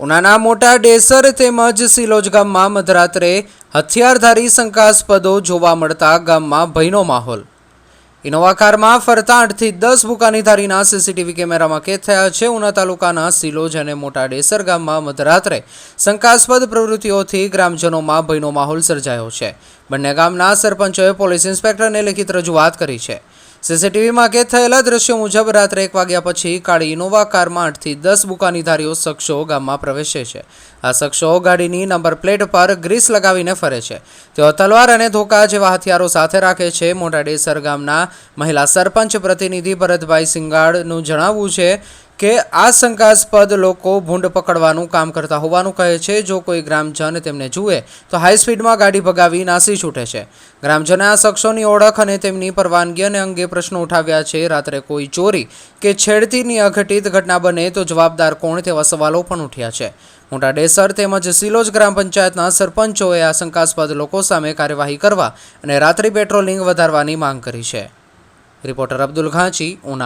ઉનાના મોટા ડેસર તેમજ સિલોજ ગામમાં મધરાત્રે હથિયારધારી શંકાસ્પદો જોવા મળતા ગામમાં ભયનો માહોલ. ઇનોવા કારમાં ફરતા આઠથી દસ બુકાનીધારીના સીસીટીવી કેમેરામાં કેદ થયા છે. ઉના તાલુકાના સિલોજ અને મોટા ડેસર ગામમાં મધરાત્રે શંકાસ્પદ પ્રવૃત્તિઓથી ગ્રામજનોમાં ભયનો માહોલ સર્જાયો છે. બંને ગામના સરપંચોએ પોલીસ ઇન્સ્પેક્ટરને લેખિત રજૂઆત કરી છે. સીસીટીવીમાં કેદ થયેલા દ્રશ્યો મુજબ રાત્રે એક વાગ્યા પછી કાળી ઇનોવા કારમાં આઠથી દસ બુકાનીધારીઓ શખ્સો ગામમાં પ્રવેશે છે. આ શખ્સો ગાડીની નંબર પ્લેટ પર ગ્રીસ લગાવીને ફરે છે. તેઓ તલવાર અને ધોકા જેવા હથિયારો સાથે રાખે છે. મોટા ડેસર ગામના મહિલા સરપંચ પ્રતિનિધિ ભરતભાઈ સિંગાડનું જણાવવું છે કે આ શંકાસ્પદ લોકો ભૂંડ પકડવાનું કામ કરતા હોવાનું કહે છે. જો કોઈ ગ્રામજન તેમને જુએ, તો હાઈ સ્પીડમાં ગાડી ભગાવી નાસી છૂટે છે. ગ્રામજને આ શખ્સોની ઓળખ અને તેમની પરવાનગી અને અંગે પ્રશ્નો ઉઠાવ્યા છે. રાત્રે કોઈ ચોરી કે છેડતીની અઘટિત ઘટના બને તો જવાબદાર કોણ તેવા સવાલો પણ ઉઠ્યા છે. મોટા ડેસર તેમજ સિલોજ ગ્રામ પંચાયતના સરપંચોએ આ શંકાસ્પદ લોકો સામે કાર્યવાહી કરવા અને રાત્રિ પેટ્રોલિંગ વધારવાની માંગ કરી છે. રિપોર્ટર અબ્દુલ ઘાંચી ઉના